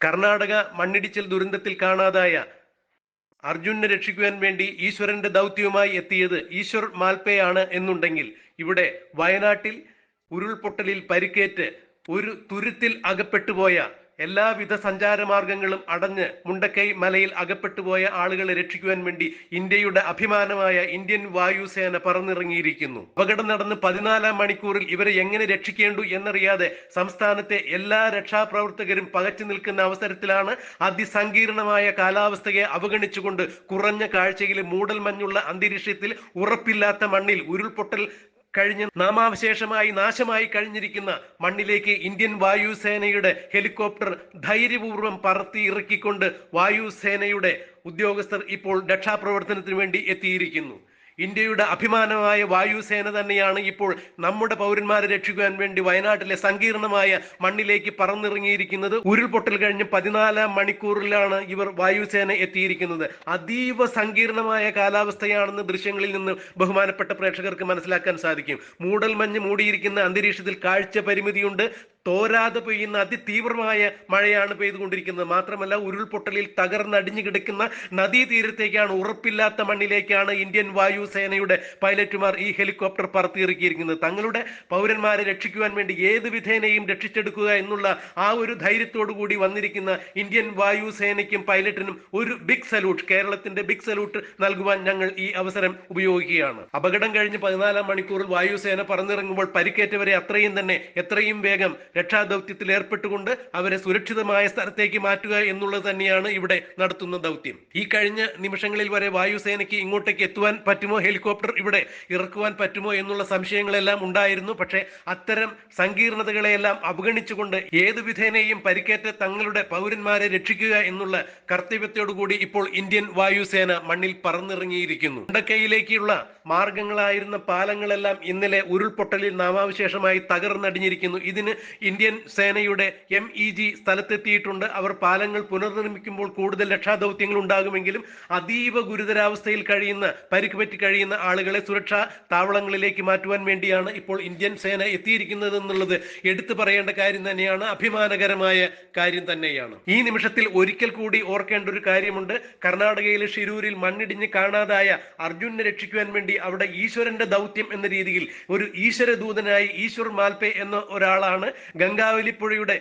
കർണാടക മണ്ണിടിച്ചിൽ ദുരന്തത്തിൽ കാണാതായ അർജുനെ രക്ഷിക്കുവാൻ വേണ്ടി ഈശ്വരന്റെ ദൗത്യവുമായി എത്തിയത് ഈശ്വർ മാൽപ്പയാണ് എന്നുണ്ടെങ്കിൽ ഇവിടെ വയനാട്ടിൽ ഉരുൾപൊട്ടലിൽ പരിക്കേറ്റ് ഒരു തുരുത്തിൽ അകപ്പെട്ടുപോയ എല്ലാവിധ സഞ്ചാരമാർഗങ്ങളും അടഞ്ഞ് മുണ്ടക്കൈ മലയിൽ അകപ്പെട്ടുപോയ ആളുകളെ രക്ഷിക്കുവാൻ വേണ്ടി ഇന്ത്യയുടെ അഭിമാനമായ ഇന്ത്യൻ വായുസേന പറന്നിറങ്ങിയിരിക്കുന്നു. അപകടം നടന്ന് പതിനാലാം മണിക്കൂറിൽ ഇവരെ എങ്ങനെ രക്ഷിക്കേണ്ടു എന്നറിയാതെ സംസ്ഥാനത്തെ എല്ലാ രക്ഷാപ്രവർത്തകരും പകച്ചു നിൽക്കുന്ന അവസരത്തിലാണ് അതിസങ്കീർണമായ കാലാവസ്ഥയെ അവഗണിച്ചുകൊണ്ട് കുറഞ്ഞ കാഴ്ചയിലെ മൂടൽമഞ്ഞുള്ള അന്തരീക്ഷത്തിൽ ഉറപ്പില്ലാത്ത മണ്ണിൽ ഉരുൾപൊട്ടൽ കഴിഞ്ഞ് നാമാവശേഷമായി നാശമായി കഴിഞ്ഞിരിക്കുന്ന മണ്ണിലേക്ക് ഇന്ത്യൻ വായുസേനയുടെ ഹെലികോപ്റ്റർ ധൈര്യപൂർവം പറത്തി ഇറക്കിക്കൊണ്ട് വായുസേനയുടെ ഉദ്യോഗസ്ഥർ ഇപ്പോൾ രക്ഷാപ്രവർത്തനത്തിന് വേണ്ടി എത്തിയിരിക്കുന്നു. ഇന്ത്യയുടെ അഭിമാനമായ വായുസേന തന്നെയാണ് ഇപ്പോൾ നമ്മുടെ പൗരന്മാരെ രക്ഷിക്കാൻ വേണ്ടി വയനാട്ടിലെ സങ്കീർണമായ മണ്ണിലേക്ക് പറന്നിറങ്ങിയിരിക്കുന്നത്. ഉരുൾപൊട്ടൽ കഴിഞ്ഞ് പതിനാലാം മണിക്കൂറിലാണ് ഇവർ വായുസേന എത്തിയിരിക്കുന്നത്. അതീവ സങ്കീർണമായ കാലാവസ്ഥയാണെന്ന് ദൃശ്യങ്ങളിൽ നിന്ന് ബഹുമാനപ്പെട്ട പ്രേക്ഷകർക്ക് മനസ്സിലാക്കാൻ സാധിക്കും. മൂടൽമഞ്ഞ് മൂടിയിരിക്കുന്ന അന്തരീക്ഷത്തിൽ കാഴ്ച പരിമിതിയുണ്ട്. തോരാതെ പെയ്യുന്ന അതിതീവ്രമായ മഴയാണ് പെയ്തുകൊണ്ടിരിക്കുന്നത്. മാത്രമല്ല ഉരുൾപൊട്ടലിൽ തകർന്നടിഞ്ഞു കിടക്കുന്ന നദീതീരത്തേക്കാണ് ഉറപ്പില്ലാത്ത മണ്ണിലേക്കാണ് ഇന്ത്യൻ വായുസേനയുടെ പൈലറ്റുമാർ ഈ ഹെലികോപ്റ്റർ പറത്തിയിറക്കിയിരിക്കുന്നത്. തങ്ങളുടെ പൗരന്മാരെ രക്ഷിക്കുവാൻ വേണ്ടി ഏത് വിധേനയും രക്ഷിച്ചെടുക്കുക എന്നുള്ള ആ ഒരു ധൈര്യത്തോടു കൂടി വന്നിരിക്കുന്ന ഇന്ത്യൻ വായുസേനയ്ക്കും പൈലറ്റിനും ഒരു ബിഗ് സല്യൂട്ട് കേരളത്തിന്റെ ബിഗ് സല്യൂട്ട് നൽകുവാൻ ഞങ്ങൾ ഈ അവസരം ഉപയോഗിക്കുകയാണ്. അപകടം കഴിഞ്ഞ് പതിനാലാം മണിക്കൂറിൽ വായുസേന പറന്നിറങ്ങുമ്പോൾ പരിക്കേറ്റവരെ അത്രയും തന്നെ എത്രയും വേഗം രക്ഷാദൗത്യത്തിൽ ഏർപ്പെട്ടുകൊണ്ട് അവരെ സുരക്ഷിതമായ സ്ഥലത്തേക്ക് മാറ്റുക എന്നുള്ളത് തന്നെയാണ് ഇവിടെ നടത്തുന്ന ദൗത്യം. ഈ കഴിഞ്ഞ നിമിഷങ്ങളിൽ വരെ വായുസേനയ്ക്ക് ഇങ്ങോട്ടേക്ക് എത്തുവാൻ പറ്റുമോ? ഹെലികോപ്റ്റർ ഇവിടെ ഇറക്കുവാൻ പറ്റുമോ എന്നുള്ള സംശയങ്ങളെല്ലാം ഉണ്ടായിരുന്നു. പക്ഷേ അത്തരം സങ്കീർണതകളെയെല്ലാം അവഗണിച്ചുകൊണ്ട് ഏത് വിധേനയും പരിക്കേറ്റ തങ്ങളുടെ പൗരന്മാരെ രക്ഷിക്കുക എന്നുള്ള കർത്തവ്യത്തോടുകൂടി ഇപ്പോൾ ഇന്ത്യൻ വായുസേന മണ്ണിൽ പറന്നിറങ്ങിയിരിക്കുന്നു. ഉണ്ടക്കയിലേക്കുള്ള മാർഗങ്ങളായിരുന്ന പാലങ്ങളെല്ലാം ഇന്നലെ ഉരുൾപൊട്ടലിൽ നാമാവശേഷമായി തകർന്നടിഞ്ഞിരിക്കുന്നു. ഇതിന് ഇന്ത്യൻ സേനയുടെ എം ഇ ജി സ്ഥലത്തെത്തിയിട്ടുണ്ട്. അവർ പാലങ്ങൾ പുനർനിർമ്മിക്കുമ്പോൾ കൂടുതൽ രക്ഷാദൗത്യങ്ങൾ ഉണ്ടാകുമെങ്കിലും അതീവ ഗുരുതരാവസ്ഥയിൽ കഴിയുന്ന പരിക്ക് പറ്റി കഴിയുന്ന ആളുകളെ സുരക്ഷാ താവളങ്ങളിലേക്ക് മാറ്റുവാൻ വേണ്ടിയാണ് ഇപ്പോൾ ഇന്ത്യൻ സേന എത്തിയിരിക്കുന്നത് എന്നുള്ളത് എടുത്തു പറയേണ്ട കാര്യം തന്നെയാണ്. അഭിമാനകരമായ കാര്യം തന്നെയാണ്. ഈ നിമിഷത്തിൽ ഒരിക്കൽ കൂടി ഓർക്കേണ്ട ഒരു കാര്യമുണ്ട്. കർണാടകയിലെ ഷിരൂരിൽ മണ്ണിടിഞ്ഞ് കാണാതായ അർജുനെ രക്ഷിക്കുവാൻ വേണ്ടി അവിടെ ഈശ്വരന്റെ ദൗത്യം എന്ന രീതിയിൽ ഒരു ഈശ്വരദൂതനായി ഈശ്വർ മാൽപേ എന്ന ഒരാളാണ്. ഗംഗാവലിപ്പുഴയുടെ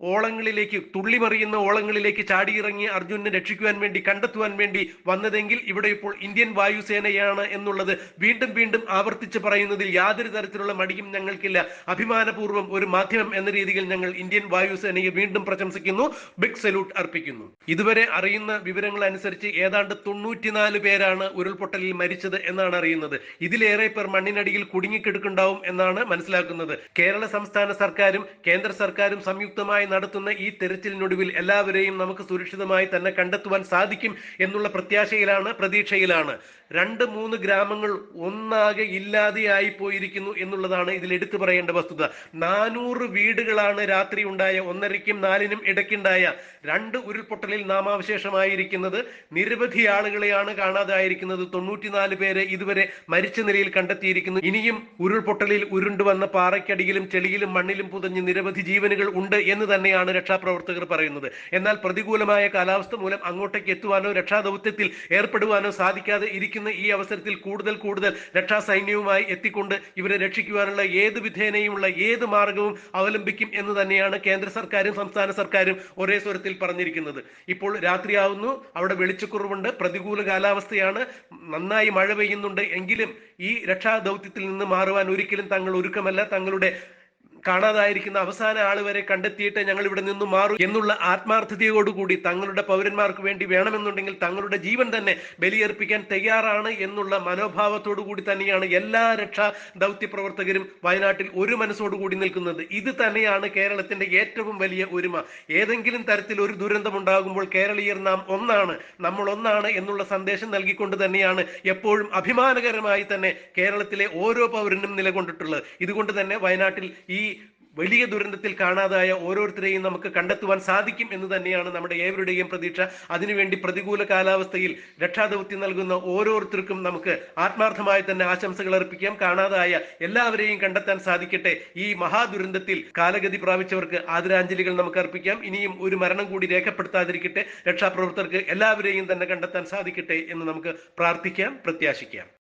ഓളങ്ങളിലേക്ക് തുള്ളിമറിയുന്ന ഓളങ്ങളിലേക്ക് ചാടിയിറങ്ങി അർജുനെ രക്ഷിക്കുവാൻ വേണ്ടി കണ്ടെത്തുവാൻ വേണ്ടി വന്നതെങ്കിൽ ഇവിടെ ഇപ്പോൾ ഇന്ത്യൻ വായുസേനയാണ് എന്നുള്ളത് വീണ്ടും വീണ്ടും ആവർത്തിച്ച് പറയുന്നതിൽ യാതൊരു തരത്തിലുള്ള മടിയും ഞങ്ങൾക്കില്ല. അഭിമാനപൂർവം ഒരു മാധ്യമം എന്ന രീതിയിൽ ഞങ്ങൾ ഇന്ത്യൻ വായുസേനയെ വീണ്ടും പ്രശംസിക്കുന്നു ബിഗ് സല്യൂട്ട് അർപ്പിക്കുന്നു. ഇതുവരെ അറിയുന്ന വിവരങ്ങൾ അനുസരിച്ച് ഏതാണ്ട് തൊണ്ണൂറ്റിനാല് പേരാണ് ഉരുൾപൊട്ടലിൽ മരിച്ചത് എന്നാണ് അറിയുന്നത്. ഇതിലേറെ പേർ മണ്ണിനടിയിൽ കുടുങ്ങിക്കിടക്കുണ്ടാവും എന്നാണ് മനസ്സിലാക്കുന്നത്. കേരള സംസ്ഥാന സർക്കാരും കേന്ദ്ര സർക്കാരും സംയുക്തമായി നടത്തുന്ന ഈ തെരച്ചിലിനൊടുവിൽ എല്ലാവരെയും നമുക്ക് സുരക്ഷിതമായി തന്നെ കണ്ടെത്തുവാൻ സാധിക്കും എന്നുള്ള പ്രത്യാശയിലാണ് പ്രതീക്ഷയിലാണ്. രണ്ട് മൂന്ന് ഗ്രാമങ്ങൾ ഒന്നാകെ ഇല്ലാതെയായി പോയിരിക്കുന്നു എന്നുള്ളതാണ് ഇതിൽ എടുത്തു പറയേണ്ട വസ്തുത. നാനൂറ് വീടുകളാണ് രാത്രി ഉണ്ടായ ഒന്നരയ്ക്കും നാലിനും ഇടയ്ക്കുണ്ടായ രണ്ട് ഉരുൾപൊട്ടലിൽ നാമാവശേഷമായിരിക്കുന്നത്. നിരവധി ആളുകളെയാണ് കാണാതായിരിക്കുന്നത്. തൊണ്ണൂറ്റിനാല് പേരെ ഇതുവരെ മരിച്ച നിലയിൽ കണ്ടെത്തിയിരിക്കുന്നു. ഇനിയും ഉരുൾപൊട്ടലിൽ ഉരുണ്ടു വന്ന പാറയ്ക്കടിയിലും ചെളിയിലും മണ്ണിലും പുതഞ്ഞ് നിരവധി ജീവനുകൾ ഉണ്ട് എന്ന് തന്നെയാണ് രക്ഷാപ്രവർത്തകർ പറയുന്നത്. എന്നാൽ പ്രതികൂലമായ കാലാവസ്ഥ മൂലം അങ്ങോട്ടേക്ക് എത്തുവാനോ രക്ഷാദൗത്യത്തിൽ ഏർപ്പെടുവാനോ സാധിക്കാതെ ഇരിക്കുന്ന ഈ അവസരത്തിൽ കൂടുതൽ കൂടുതൽ രക്ഷാസൈന്യവുമായി എത്തിക്കൊണ്ട് ഇവരെ രക്ഷിക്കുവാനുള്ള ഏത് വിധേനയുമുള്ള ഏത് മാർഗവും അവലംബിക്കും എന്ന് തന്നെയാണ് കേന്ദ്ര സർക്കാരും സംസ്ഥാന സർക്കാരും ഒരേ സ്വരത്തിൽ പറഞ്ഞിരിക്കുന്നത്. ഇപ്പോൾ രാത്രിയാവുന്നു. അവിടെ വെളിച്ചക്കുറവുണ്ട്. പ്രതികൂല കാലാവസ്ഥയാണ്. നന്നായി മഴ പെയ്യുന്നുണ്ട്. എങ്കിലും ഈ രക്ഷാദൗത്യത്തിൽ നിന്ന് മാറുവാൻ ഒരിക്കലും തങ്ങൾ ഒരുക്കമല്ല. തങ്ങളുടെ കാണാതായിരിക്കുന്ന അവസാന ആൾ വരെ കണ്ടെത്തിയിട്ട് ഞങ്ങൾ ഇവിടെ നിന്ന് മാറും എന്നുള്ള ആത്മാർത്ഥതയോടുകൂടി തങ്ങളുടെ പൗരന്മാർക്ക് വേണ്ടി വേണമെന്നുണ്ടെങ്കിൽ തങ്ങളുടെ ജീവൻ തന്നെ ബലിയർപ്പിക്കാൻ തയ്യാറാണ് എന്നുള്ള മനോഭാവത്തോടു കൂടി തന്നെയാണ് എല്ലാ രക്ഷാ ദൗത്യ പ്രവർത്തകരും വയനാട്ടിൽ ഒരു മനസ്സോടുകൂടി നിൽക്കുന്നത്. ഇത് തന്നെയാണ് കേരളത്തിന്റെ ഏറ്റവും വലിയ ഒരുമ. ഏതെങ്കിലും തരത്തിൽ ഒരു ദുരന്തം ഉണ്ടാകുമ്പോൾ കേരളീയർ നാം ഒന്നാണ്. നമ്മൾ ഒന്നാണ് എന്നുള്ള സന്ദേശം നൽകിക്കൊണ്ട് തന്നെയാണ് എപ്പോഴും അഭിമാനകരമായി തന്നെ കേരളത്തിലെ ഓരോ പൗരനും നിലകൊണ്ടിട്ടുള്ളത്. ഇതുകൊണ്ട് തന്നെ വയനാട്ടിൽ ഈ വലിയ ദുരന്തത്തിൽ കാണാതായ ഓരോരുത്തരെയും നമുക്ക് കണ്ടെത്തുവാൻ സാധിക്കും എന്ന് തന്നെയാണ് നമ്മുടെ ഏവരുടെയും പ്രതീക്ഷ. അതിനുവേണ്ടി പ്രതികൂല കാലാവസ്ഥയിൽ രക്ഷാദൗത്യം നൽകുന്ന ഓരോരുത്തർക്കും നമുക്ക് ആത്മാർത്ഥമായി തന്നെ ആശംസകൾ അർപ്പിക്കാം. കാണാതായ എല്ലാവരെയും കണ്ടെത്താൻ സാധിക്കട്ടെ. ഈ മഹാദുരന്തത്തിൽ കാലഗതി പ്രാപിച്ചവർക്ക് ആദരാഞ്ജലികൾ നമുക്ക് അർപ്പിക്കാം. ഇനിയും ഒരു മരണം കൂടി രേഖപ്പെടുത്താതിരിക്കട്ടെ. രക്ഷാപ്രവർത്തകർക്ക് എല്ലാവരെയും തന്നെ കണ്ടെത്താൻ സാധിക്കട്ടെ എന്ന് നമുക്ക് പ്രാർത്ഥിക്കാം പ്രത്യാശിക്കാം.